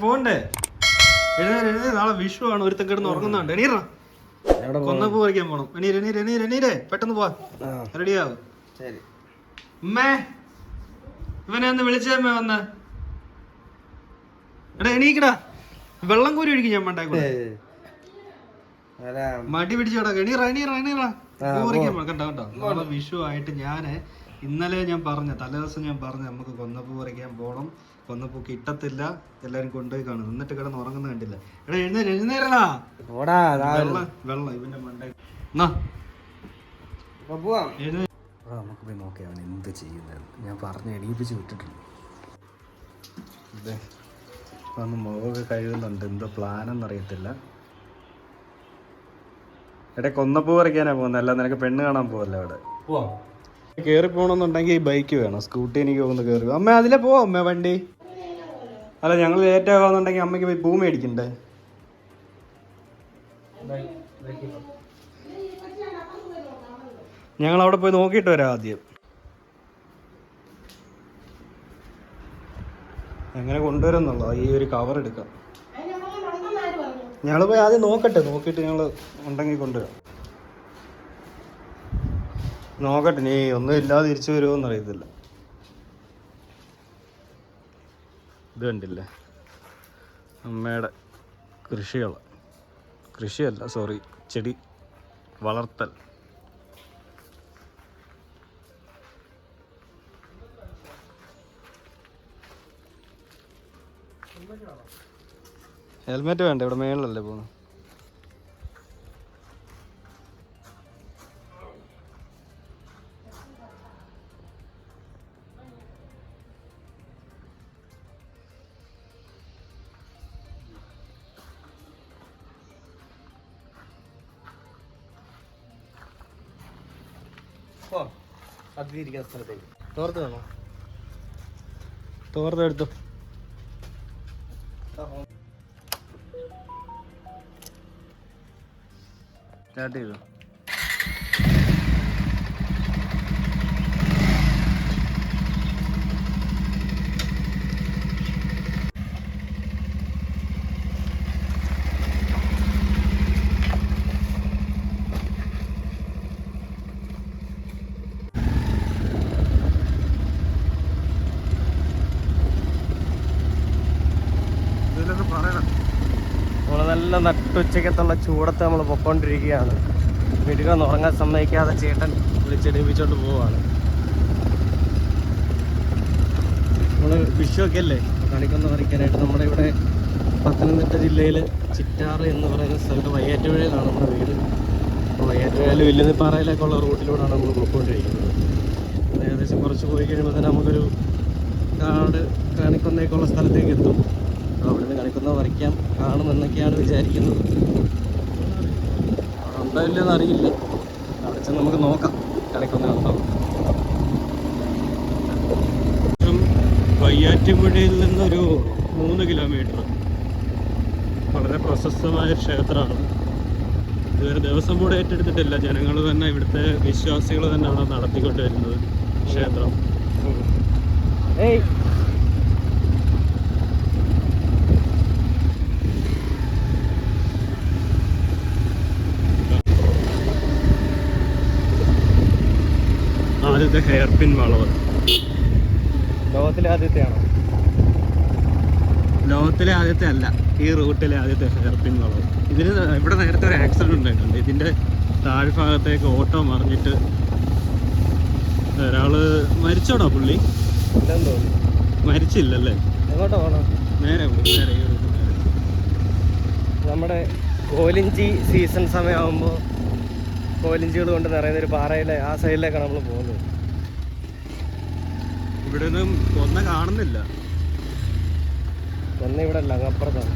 പോണ്ടേ? എഴുന്നേര് എഴുന്നേര് നാളെ വിഷു ആണ്. ഒരുത്തൻ കിടന്ന് ഉറങ്ങുന്നുണ്ട്. എണീറ. കൊന്നപ്പൂ വരയ്ക്കാൻ പോണം. എണീര് എണീര് എണീര് എണീരെ പെട്ടെന്ന് പോവാ. റെഡിയാവും ശരി. അമ്മേ ഇവനെ ഒന്ന് വിളിച്ചമ്മേ വന്ന്. എടാ എണീക്കടാ. വെള്ളം കോരി ഒഴിക്കും ഞാൻ മണ്ടായി കൂടെ. വരാം. മടി പിടിച്ചോടാ എണീറ എണീറ എണീറ. ആ, പൂ പറിക്കാൻ പോണം. കണ്ടോ കണ്ടോ? നാളെ വിഷു ആയിട്ട് ഞാൻ ഇന്നലെ ഞാൻ പറഞ്ഞ തലേദിവസം ഞാൻ പറഞ്ഞ നമുക്ക് കൊന്നപ്പൂ പറിക്കാൻ പോണം. കൊന്നപ്പൂ കിട്ടത്തില്ല. എല്ലാരും കൊണ്ടുപോയി കാണും. എന്നിട്ട് കിടന്ന് ഉറങ്ങുന്ന കണ്ടില്ല. എടാ എഴുന്നേര് എഴുന്നേരടാ. വെള്ളം വെള്ളം ഇവന്റെ എഴുന്നേ നമുക്ക് പോയി നോക്കാം അവൻ എന്ത് ചെയ്യുന്നത് ഞാൻ പറഞ്ഞ് എണീപ്പിച്ച് വിട്ടിട്ടുണ്ട്. ഇതേ വന്ന് മുഖമൊക്കെ കഴുകുന്നുണ്ട്. എന്തോ പ്ലാനെന്ന് അറിയത്തില്ല. എടേ കൊന്നപ്പൂ പറിക്കാനാ പോകുന്നത് അല്ല നിനക്ക് പെണ്ണ് കാണാൻ പോവല്ലോ അവിടെ? കേറി പോണെന്നുണ്ടെങ്കിൽ ഈ ബൈക്ക് വേണം. സ്കൂട്ടി എനിക്ക് പോകുന്നു കേറി അമ്മ അതിലെ പോവാ. അമ്മ വണ്ടി. അല്ല ഞങ്ങൾ ലേറ്റ് ആവാന്നുണ്ടെങ്കിൽ അമ്മയ്ക്ക് പോയി ഭൂമി അടിക്കണ്ടേ ഞങ്ങൾ അവിടെ പോയി നോക്കിയിട്ട് വരാം ആദ്യം. എങ്ങനെ കൊണ്ടുവരുന്നുള്ളൂ ഈ ഒരു കവർ എടുക്കാം. ഞങ്ങൾ പോയി ആദ്യം നോക്കട്ടെ നോക്കിയിട്ട് ഞങ്ങൾ ഉണ്ടെങ്കിൽ കൊണ്ടുവരാം. നോക്കട്ടെ നീ ഒന്നും ഇല്ലാതെ തിരിച്ചു വരുമോന്ന് അറിയത്തില്ല ഇത് കണ്ടില്ലേ അമ്മയുടെ കൃഷികൾ കൃഷിയല്ല സോറി ചെടി വളർത്തൽ. ഹെൽമെറ്റ് വേണ്ട ഇവിടെ മേളിലല്ലേ പോകുന്നു അതിരിക്കുന്ന സ്ഥലത്തേക്ക് തോർത്ത് വേണോ തോർത്ത് എടുത്തു. സ്റ്റാർട്ട് ചെയ്തു ഇതിലൊക്കെ പറയണം നമ്മൾ നല്ല നട്ടുച്ചക്കത്തുള്ള ചൂടത്ത് നമ്മൾ പൊക്കോണ്ടിരിക്കുകയാണ്. വീടുകളൊന്നും ഉറങ്ങാൻ സമ്മതിക്കാതെ ചേട്ടൻ വിളിച്ചെടുപ്പിച്ചോണ്ട് പോവാണ്. നമ്മൾ വിഷുവൊക്കെ അല്ലേ കണിക്കൊന്ന് പറിക്കാനായിട്ട് നമ്മുടെ ഇവിടെ പത്തനംതിട്ട ജില്ലയിൽ ചിറ്റാറ് എന്ന് പറയുന്ന സ്ഥലത്ത് വയ്യാറ്റുപുഴയിലാണ് നമ്മുടെ വീട്. വയ്യാറ്റുപുഴയിൽ വെല്ലുന്നിപ്പാറയിലേക്കുള്ള റൂട്ടിലൂടെയാണ് നമ്മൾ പോയിക്കൊണ്ടിരിക്കുന്നത് അത് ഏകദേശം കുറച്ച് പോയി കഴിയുമ്പോൾ തന്നെ നമുക്കൊരു കാട് കണിക്കൊന്നേക്കുള്ള സ്ഥലത്തേക്ക് എത്തും. അപ്പോൾ വരയ്ക്കാം കണിക്കൊന്ന പറിക്കാം കാണുമെന്നൊക്കെയാണ് വിചാരിക്കുന്നത്. ഉണ്ടോ ഇല്ലെന്ന് അറിയില്ല. അവിടെ ചെന്ന് നമുക്ക് നോക്കാം കണിക്കൊന്ന ഉണ്ടാവും വയ്യാറ്റുപുഴയിൽ നിന്നൊരു മൂന്ന് കിലോമീറ്റർ വളരെ പ്രശസ്തമായ ക്ഷേത്രമാണ്. ഇതുവരെ ദിവസം കൂടെ ഏറ്റെടുത്തിട്ടില്ല. ജനങ്ങൾ തന്നെ ഇവിടുത്തെ വിശ്വാസികൾ തന്നെയാണ് നടത്തിക്കൊണ്ട് വരുന്നത് ക്ഷേത്രം. ഏയ് ആദ്യത്തെ ഹെയർ പിൻ വളവ്. ലോകത്തിലെ ആദ്യത്തെയാണോ ലോകത്തിലെ ആദ്യത്തെ അല്ല ഈ റൂട്ടിലെ ആദ്യത്തെ ഹെയർ പിൻ വളവ്. ഇതിന് ഇവിടെ നേരത്തെ ഒരു ആക്സിഡന്റ് ഉണ്ടായിട്ടുണ്ട്. ഇതിന്റെ താഴ്ഭാഗത്തേക്ക് ഓട്ടോ മറിഞ്ഞിട്ട് ഒരാൾ മരിച്ചോടാ പുള്ളി? മരിച്ചില്ലല്ലേ? നേരെ നേരെ. നമ്മുടെ കോലിഞ്ചി സീസൺ സമയമാകുമ്പോൾ കോലിഞ്ചികൾ കൊണ്ട് നിറയുന്ന ഒരു പാറയിലെ ആ സൈഡിലേക്കാണ് നമ്മൾ പോകുന്നത്. ഇവിടെ ഒന്നും കൊന്ന കാണുന്നില്ല. കൊന്ന ഇവിടെ അല്ല അപ്പുറത്താണ്.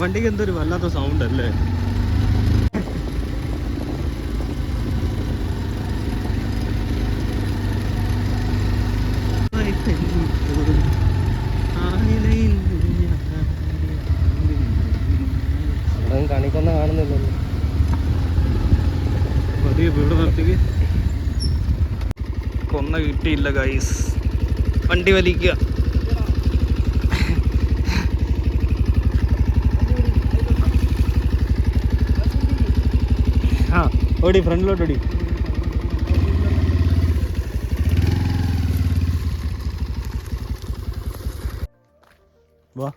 വണ്ടിക്ക് എന്തൊരു വല്ലാത്ത സൗണ്ട് അല്ലേ? ഇവിടെ ഒന്നും കണിക്കൊന്ന കാണുന്നില്ലല്ലോ. പതിയെ ഇപ്പൊ ഇവിടെ നിർത്തിക്ക്. കൊന്ന കിട്ടിയില്ല ഗൈസ് വണ്ടി വലിക്കുക. ആ ഓടി ഫ്രണ്ടിലോട്ട് ഓടി. വാ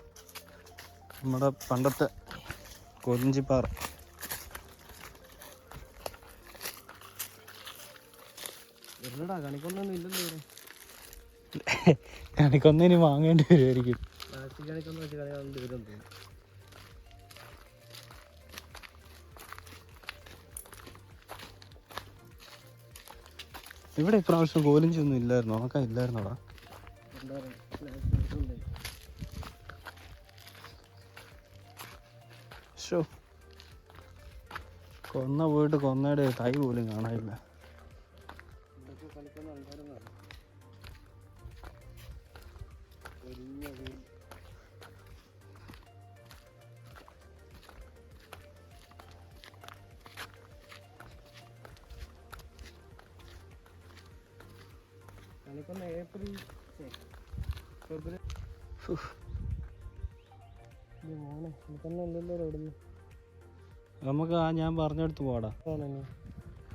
നമ്മുടെ പണ്ടത്തെ കൊഞ്ചിപ്പാറ. എന്നടാ കണിക്കൊന്നൊന്നും ഇല്ലല്ലോ. കണിക്കൊന്നിനി വാങ്ങേണ്ടി വരുമായിരിക്കും ഇവിടെ ഇപ്രാവശ്യം കോലിഞ്ചി ഒന്നും ഇല്ലായിരുന്നു. ഉണക്കം ഇല്ലായിരുന്നോടാ. ഷോ കൊന്ന പോയിട്ട് കൊന്നയുടെ തൈ പോലും കാണാനില്ല. നമുക്ക് ആ ഞാൻ പറഞ്ഞെടുത്ത് പോടാ.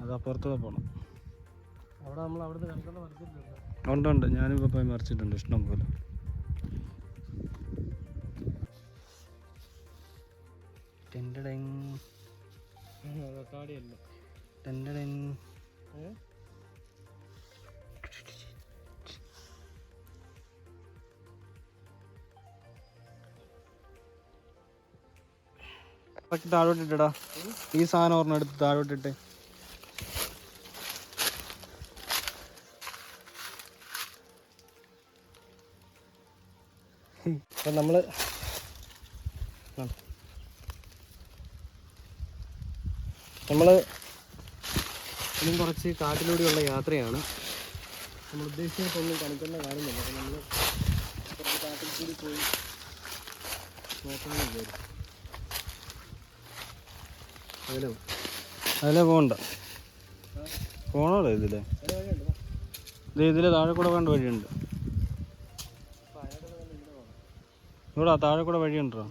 അത് അപ്പുറത്തൂടെ പോണം. അവിടെ നമ്മൾ അവിടുന്ന് മറിച്ചിട്ടില്ല ഉണ്ട് ഉണ്ട്. ഞാനിപ്പോൾ പോയി മറിച്ചിട്ടുണ്ട്. ഇഷ്ടം പോലെ. ടെൻഡടെങ്, ടെൻഡടെങ്. ഇതൊക്കെ താഴോട്ടിട്ടടാ. ഈ സാധനം ഓർമ്മ എടുത്ത് താഴോട്ടിട്ട്. അപ്പം നമ്മൾ നമ്മൾ ഇനിയും കുറച്ച് കാട്ടിലൂടെയുള്ള യാത്രയാണ്. നമ്മൾ ഉദ്ദേശിച്ചൊന്നും കണിക്കുന്ന കാര്യമില്ല. അപ്പം നമ്മൾ കുറച്ച് കാട്ടിൽ കൂടി പോയി നോക്കാമെന്ന് വിചാരിച്ചു അതിലോ അതിലേ പോകണ്ട. പോണോടോ ഇതിലെ. ഇത് ഇതിലെ താഴെ കൂടെ വേണ്ട വഴിയുണ്ട്. ഇവിടെ താഴെ കൂടെ വഴിയുണ്ടോ?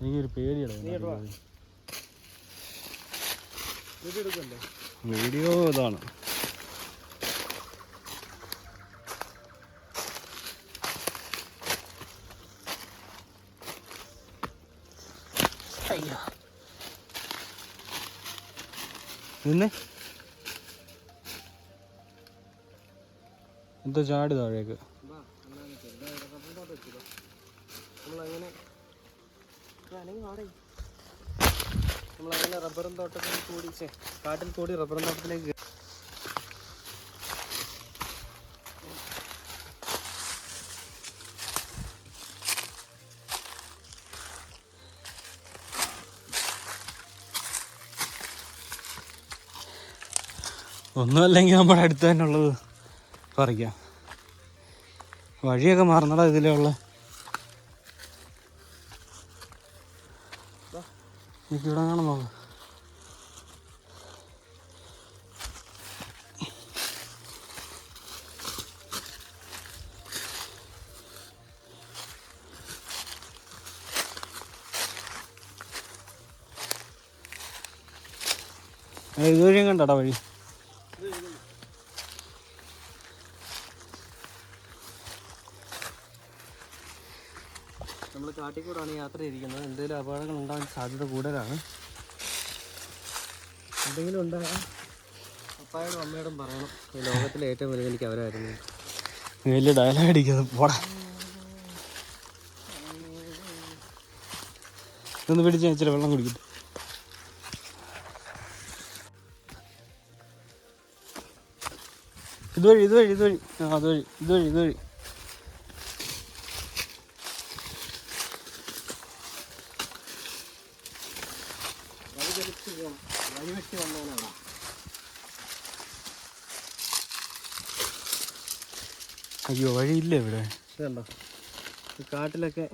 എനിക്ക് ഒരു എനിക്കൊരു പേടിയടാ വീഡിയോ ഇതാണ്. വീഡിയോ ഇതാണ് എന്തോ ചാടി താഴേക്ക്? റബ്ബറും തോട്ടത്തിൽ കൂടി കാട്ടിൽ കൂടി റബ്ബറും തോട്ടത്തിലേക്ക് ഒന്നുമല്ലെങ്കിൽ നമ്മുടെ അടുത്ത് തന്നെ ഉള്ളത് പറിക്കാം. വഴിയൊക്കെ മാറുന്നടാ ഇതിലേ ഉള്ള. എനിക്ക് ഇവിടെ കാണാൻ നോക്കാം ഇതുവഴിയും കണ്ടടാ വഴി? നമ്മൾ കാട്ടിൽ കൂടാണ് യാത്ര ചെയ്തിരിക്കുന്നത്. എന്തെങ്കിലും അപകടങ്ങൾ ഉണ്ടാകാൻ സാധ്യത കൂടുതലാണ്. എന്തെങ്കിലും ഉണ്ടാകാം പപ്പായോടും അമ്മയോടും പറയണം. ഈ ലോകത്തിലെ ഏറ്റവും വലിയ എനിക്ക് അവരായിരുന്നു. വലിയ ഡയലോഗ് അടിക്കുന്നത് പോടാ. ഇതൊന്ന് പിടിച്ച് ഇച്ചിരി വെള്ളം കുടിക്കും ഇതുവഴി ഇതുവഴി ഇതുവഴി. ആ അതുവഴി ഇതുവഴി ഇതുവഴി വഴി തെളിച്ച് പോകണം വഴി വെട്ടി വന്നവനാണ് അയ്യോ വഴിയില്ല ഇവിടെ? കണ്ടോ കാട്ടിലൊക്കെ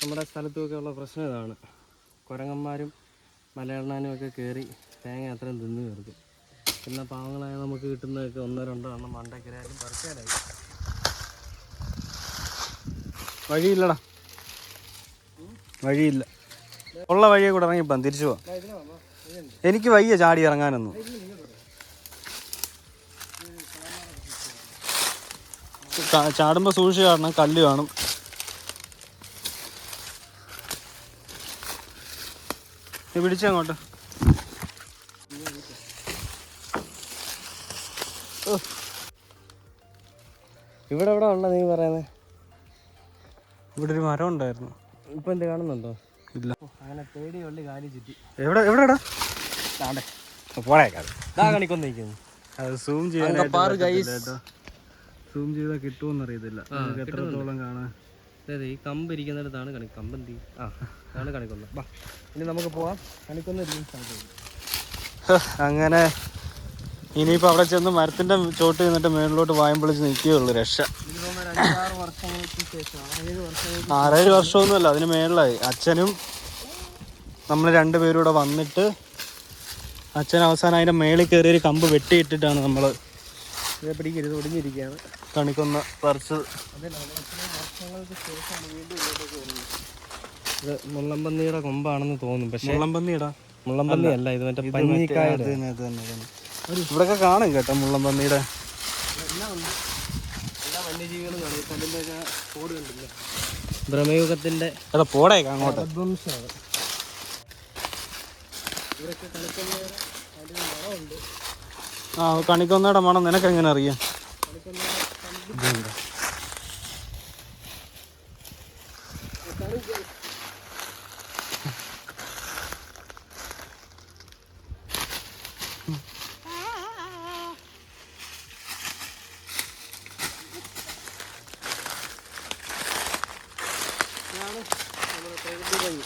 നമ്മുടെ സ്ഥലത്തുമൊക്കെ ഉള്ള പ്രശ്നം ഇതാണ്. കുരങ്ങന്മാരും മലയണ്ണാനും ഒക്കെ കയറി തേങ്ങ അത്രയും തിന്നു തീർക്കും. പിന്നെ പാവങ്ങളായ നമുക്ക് കിട്ടുന്നതൊക്കെ ഒന്നോ രണ്ടോ എണ്ണം മണ്ടക്കരായാലും പറിക്കാനായി. വഴിയില്ലടാ. വഴിയില്ല. ഉള്ള വഴിയെ കൂടെ ഇറങ്ങിപ്പം തിരിച്ചു പോവാം എനിക്ക് വയ്യ ചാടി ഇറങ്ങാനൊന്നും. ചാ- ചാടുമ്പോ സൂക്ഷിച്ച് കാണണം കല്ല് കാണും. നീ പിടിച്ചങ്ങോട്ട് ഇവിടെ എവിടെ ഉള്ള നീ പറയുന്നത് ഇവിടെ ഒരു മരം ഉണ്ടായിരുന്നു. ഇപ്പൊ എന്ത് കാണുന്നുണ്ടോ? ഇല്ല. അങ്ങനെ പേടി ഉള്ളി കാലി ചുറ്റി. എവിടെ എവിടെ പോടേക്കാത് കാണിക്കൊന്നിരിക്കുന്നു. അത് സൂം ചെയ്യാൻ. സൂം ചെയ്താൽ കിട്ടുമെന്ന് അറിയത്തില്ല. എത്രത്തോളം കാണാൻ അതെ ഈ കമ്പ് ഇരിക്കുന്നിടത്താണ് കണി കമ്പ് എന്ത് ആണ് ആ അതാണ് കണിക്കൊന്ന. വാ ഇനി നമുക്ക് പോവാം. കണിക്കൊന്ന ഇരിക്കും അങ്ങനെ. ഇനിയിപ്പോൾ അവിടെ ചെന്ന് മരത്തിന്റെ ചോട്ട് നിന്നിട്ട് മേളിലോട്ട് വായം പൊളിച്ച് നിൽക്കുകയുള്ളൂ രക്ഷ. ആറേഴ് വർഷമൊന്നുമല്ല അതിന് മേളിലായി. അച്ഛനും നമ്മൾ രണ്ടുപേരും വന്നിട്ട് അച്ഛൻ അവസാനം അതിന്റെ മേളിൽ കയറി ഒരു കമ്പ് വെട്ടിയിട്ടിട്ടാണ് നമ്മൾ ഇതേ പിടിക്കരുത് ഒടിഞ്ഞിരിക്കുകയാണ്. കണിക്കൊന്ന പറിച്ചത് ഇത് മുള്ളമ്പന്നിയുടെ കൊമ്പാണെന്ന് തോന്നും പക്ഷേ മുള്ളംപന്നിയിടാ മുള്ളമ്പന്നി അല്ല ഇത് മറ്റേ പഞ്ഞിക്കായ ഇവിടൊക്കെ കാണും കേട്ടോ മുള്ളംപന്നിയുടെ. ഭ്രമയുഗത്തിന്റെ എല്ലാ വന്യജീവികളും ഭ്രമയുഗത്തിന്റെ എടാ പോടേക്ക അങ്ങോട്ട്. കളിക്കുന്ന മണമുണ്ട് ആ കണിക്കൊന്നയുടെ മണം നിനക്ക് എങ്ങനെ അറിയാം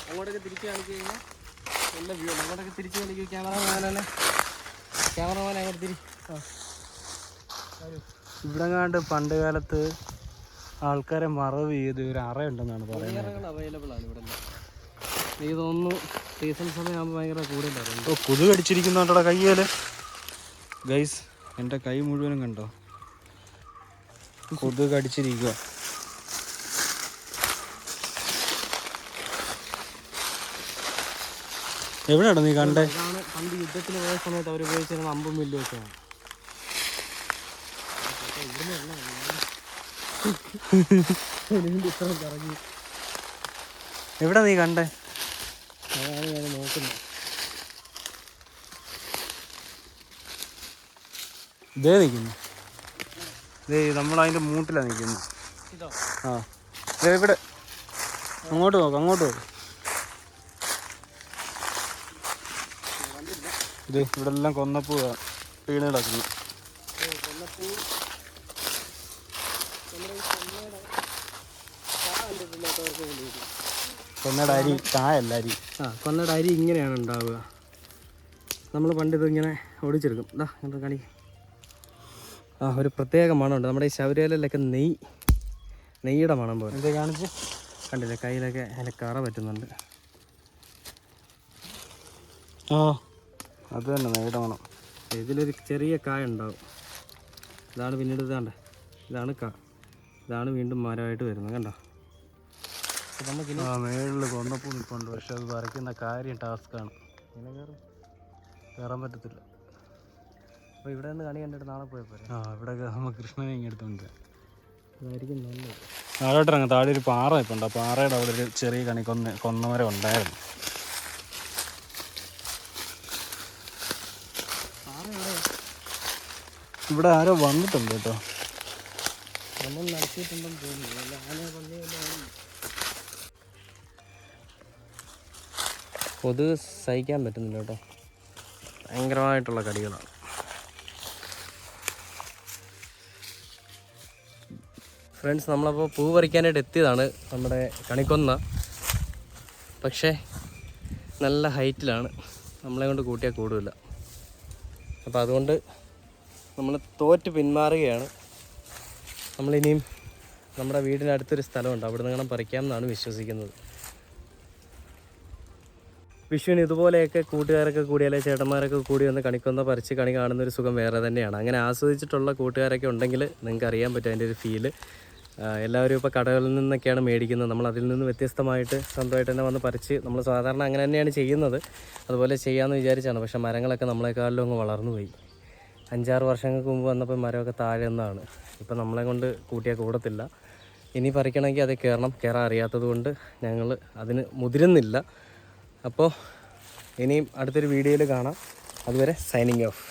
അങ്ങോട്ടൊക്കെ തിരിച്ച് കാണിച്ചു കഴിഞ്ഞാൽ നല്ല വ്യൂ അങ്ങോട്ടൊക്കെ തിരിച്ച് കാണിക്കും ക്യാമറമാനെ അങ്ങോട്ട് ഇവിടെ കണ്ട് പണ്ട് കാലത്ത് ആൾക്കാരെ മറവ് ചെയ്ത് ഒരു അറയുണ്ടെന്നാണ് പറയുന്നത്. ക്യാമറകൾ അവൈലബിൾ ആണ് ഇവിടെ എല്ലാം. എനിക്ക് തോന്നുന്നു സീസൺ സമയമാകുമ്പോൾ ഭയങ്കര കൂടുതലായിരുന്നു ഓ കൊതു കടിച്ചിരിക്കുന്നുണ്ടോ കയ്യേൽ? ഗൈസ് എന്റെ കൈ മുഴുവനും കണ്ടോ? കൊതു കടിച്ചിരിക്കുക എവിടെയാണോ നീ കണ്ടേ? പണ്ട് യുദ്ധത്തിന് പോയ സമയത്ത് അവർ ഉപയോഗിച്ചിരുന്ന അമ്പും വില്ലുമൊക്കെയാണ് എവിടെ നീ കണ്ടേ? അതാണ് ഞാൻ നോക്കുന്നത് ഇതേ നിൽക്കുന്നു ഇതേ നമ്മൾ അതിന്റെ മൂട്ടിലാണ് നിൽക്കുന്നത് ആ ഇവിടെ. അങ്ങോട്ട് നോക്കാം അങ്ങോട്ട് നോക്ക്. ഇത് ഇവിടെ എല്ലാം കൊന്നപ്പൂ വീണ് കിടക്കുന്നു കൊന്നയുടെ അരി കായല്ല അരി. ആ കൊന്നയുടെ അരി ഇങ്ങനെയാണ് ഉണ്ടാവുക. നമ്മൾ പണ്ട് ഇങ്ങനെ ഓടിച്ചെടുക്കും ഇതാ ഇങ്ങോട്ട് കണി ആ ഒരു പ്രത്യേക മണമുണ്ട് നമ്മുടെ ഈ ശബരിമലയിലൊക്കെ നെയ് നെയ്യുടെ മണം പോലെ. എന്തേ കാണിച്ച്? കണ്ടില്ലേ കയ്യിലൊക്കെ അതിന്റെ കറ പറ്റുന്നുണ്ട്. ആ. അത് തന്നെ നേടണം. ഇതിലൊരു ചെറിയ കായ ഉണ്ടാവും. ഇതാണ് പിന്നീട് ഇതാണ്ട്. ഇതാണ് കാ. ഇതാണ് വീണ്ടും മരമായിട്ട് വരുന്നത് കണ്ടോ? നമുക്ക് ആ മേളിൽ കൊന്നപ്പൂ നിൽപ്പുണ്ട് പക്ഷെ അത് വരയ്ക്കുന്ന കാര്യം ടാസ്ക്കാണ് ഇങ്ങനെ കയറും? കയറാൻ പറ്റത്തില്ല. അപ്പോൾ ഇവിടെ നിന്ന് കണി കണ്ടിട്ട് നാളെ പോയപ്പോൾ ആ ഇവിടെ നമുക്ക് കൃഷ്ണനെ ഇങ്ങെടുത്തുണ്ട് അതായിരിക്കും നല്ലത്. താഴോട്ടിറങ്ങാം. താഴെ ഒരു പാറ നിൽപ്പുണ്ട് ആ പാറയുടെ അവിടെ ഒരു ചെറിയ കണി കൊന്ന കൊന്നമരം ഉണ്ടായിരുന്നു. ഇവിടെ ആരോ വന്നിട്ടുണ്ട് കേട്ടോ. നമ്മൾ നടത്തിയിട്ടുണ്ടെന്ന് തോന്നുന്നു. അല്ല ആന പന്നി കൊതുക് സഹിക്കാൻ പറ്റുന്നില്ല കേട്ടോ. ഭയങ്കരമായിട്ടുള്ള കടികളാണ്. ഫ്രണ്ട്സ് നമ്മളപ്പോൾ പൂ പറിക്കാനായിട്ട് എത്തിയതാണ് നമ്മുടെ കണിക്കൊന്ന. പക്ഷേ നല്ല ഹൈറ്റിലാണ്. നമ്മളെ കൊണ്ട് കൂട്ടിയാൽ കൂടുതല അപ്പോൾ അതുകൊണ്ട് നമ്മൾ തോറ്റ് പിന്മാറുകയാണ്. നമ്മളിനിയും നമ്മുടെ വീടിനടുത്തൊരു സ്ഥലമുണ്ട്. അവിടെ നിന്ന് പറിക്കാം എന്നാണ് വിശ്വസിക്കുന്നത്. വിഷുവിന് ഇതുപോലെയൊക്കെ കൂട്ടുകാരൊക്കെ കൂടി അല്ലെങ്കിൽ ചേട്ടന്മാരൊക്കെ കൂടി വന്ന് കണിക്കൊന്ന പറിച്ച് കണി കാണുന്ന ഒരു സുഖം വേറെ തന്നെയാണ്. അങ്ങനെ ആസ്വദിച്ചിട്ടുള്ള കൂട്ടുകാരൊക്കെ ഉണ്ടെങ്കിൽ നിങ്ങൾക്ക് അറിയാൻ പറ്റും അതിന്റെ ഒരു ഫീൽ എല്ലാവരും ഇപ്പോൾ കടകളിൽ നിന്നൊക്കെയാണ് മേടിക്കുന്നത്. നമ്മൾ അതിൽ നിന്ന് വ്യത്യസ്തമായിട്ട് സ്വന്തമായിട്ട് തന്നെ വന്ന് പറിച്ച് നമ്മൾ സാധാരണ അങ്ങനെ തന്നെയാണ് ചെയ്യുന്നത്. അതുപോലെ ചെയ്യാമെന്ന് വിചാരിച്ചാണ്. പക്ഷേ മരങ്ങളൊക്കെ നമ്മളെക്കാളിലും അങ്ങ് വളർന്നു പോയി. അഞ്ചാറ് വർഷങ്ങൾക്ക് മുമ്പ് വന്നപ്പോൾ മരമൊക്കെ താഴെ നിന്നാണ്. ഇപ്പം നമ്മളെ കൊണ്ട് കൂട്ടിയാൽ കൂടത്തില്ല ഇനി പറിക്കണമെങ്കിൽ അത് കയറണം. കയറാൻ അറിയാത്തത് കൊണ്ട് ഞങ്ങൾ അതിന് മുതിരുന്നില്ല. അപ്പോൾ ഇനിയും അടുത്തൊരു വീഡിയോയിൽ കാണാം. അതുവരെ സൈനിങ് ഓഫ്